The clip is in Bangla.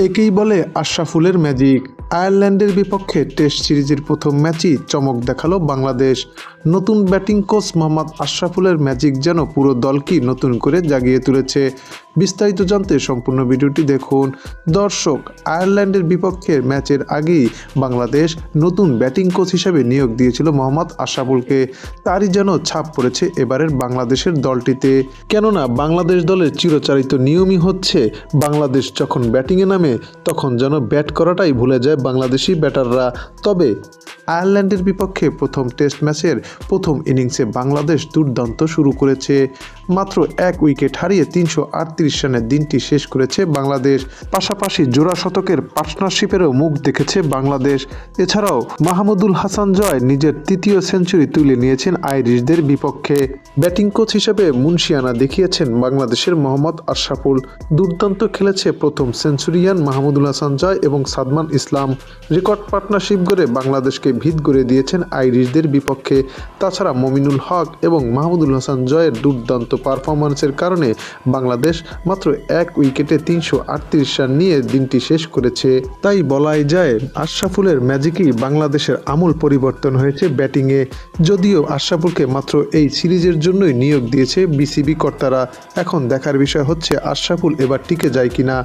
একেই বলে আশরাফুলের ম্যাজিক আয়ারল্যান্ডের বিপক্ষে টেস্ট সিরিজের প্রথম ম্যাচই চমক দেখাল বাংলাদেশ। নতুন ব্যাটিং কোচ মোহাম্মদ আশরাফুলের ম্যাজিক যেন পুরো দলকেই নতুন করে জাগিয়ে তুলেছে। বিস্তারিত জানতে সম্পূর্ণ ভিডিওটি দেখুন। দর্শক, আয়ারল্যান্ডের বিপক্ষে ম্যাচের আগেই বাংলাদেশ নতুন ব্যাটিং কোচ হিসেবে নিয়োগ দিয়েছিল মোহাম্মদ আশরাফুলকে। তারই যেন ছাপ পড়েছে এবারের বাংলাদেশের দলটিতে। কেননা বাংলাদেশ দলের চিরচারিত নিয়মই হচ্ছে, বাংলাদেশ যখন ব্যাটিংয়ে নামে, তখন যেন ব্যাট করাটাই ভুলে যায় বাংলাদেশি ব্যাটাররা। তবে আয়ারল্যান্ডের বিপক্ষে প্রথম টেস্ট ম্যাচের প্রথম ইনিংসে বাংলাদেশ দুর্দান্ত শুরু করেছে। মাত্র এক উইকেট হারিয়ে তিনশো আটত্রিশ রানের দিনটি শেষ করেছে বাংলাদেশ। পাশাপাশি জোড়া শতকের পার্টনারশিপেরও মুখ দেখেছে বাংলাদেশ। এছাড়াও মাহমুদুল হাসান জয় নিজের তৃতীয় সেঞ্চুরি তুলে নিয়েছেন আইরিশদের বিপক্ষে। ব্যাটিং কোচ হিসেবে মুন্সিয়ানা দেখিয়েছেন বাংলাদেশের মোহাম্মদ আশরাফুল। দুর্দান্ত খেলেছে প্রথম সেঞ্চুরিয়ান মাহমুদুল হাসান জয় এবং সাদমান ইসলাম। রেকর্ড পার্টনারশিপ গড়ে বাংলাদেশকে ভিত গড়ে দিয়েছেন আইরিশদের বিপক্ষে। তাছাড়া মমিনুল হক এবং মাহমুদুল হাসান জয়ের দুর্দান্ত পারফরম্যান্সের কারণে বাংলাদেশ মাত্র এক উইকেটে তিনশো আটত্রিশ রান নিয়ে দিনটি শেষ করেছে। তাই বলাই যায়, আশরাফুলের ম্যাজিকই বাংলাদেশের আমূল পরিবর্তন হয়েছে ব্যাটিংয়ে। যদিও আশরাফুলকে মাত্র এই সিরিজের জন্যই নিয়োগ দিয়েছে বিসিবি কর্তারা। এখন দেখার বিষয় হচ্ছে, আশরাফুল এবার টিকে যায় কিনা।